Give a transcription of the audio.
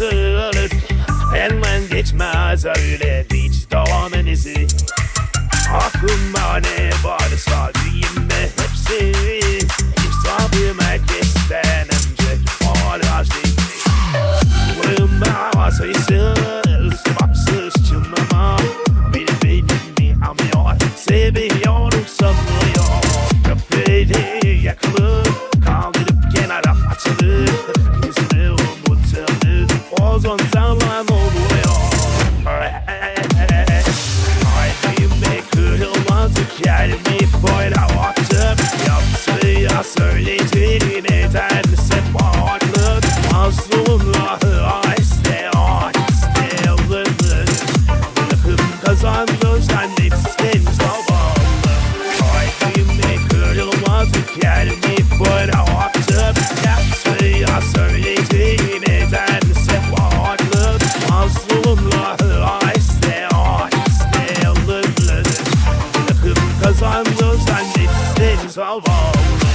acıtır Hemen geçmez öyle hiç davanın izi Aklıma ne varsa diyeyim hepsi İsabım herkesten önce hala Vurma sayısız Sebapsız It's wrong.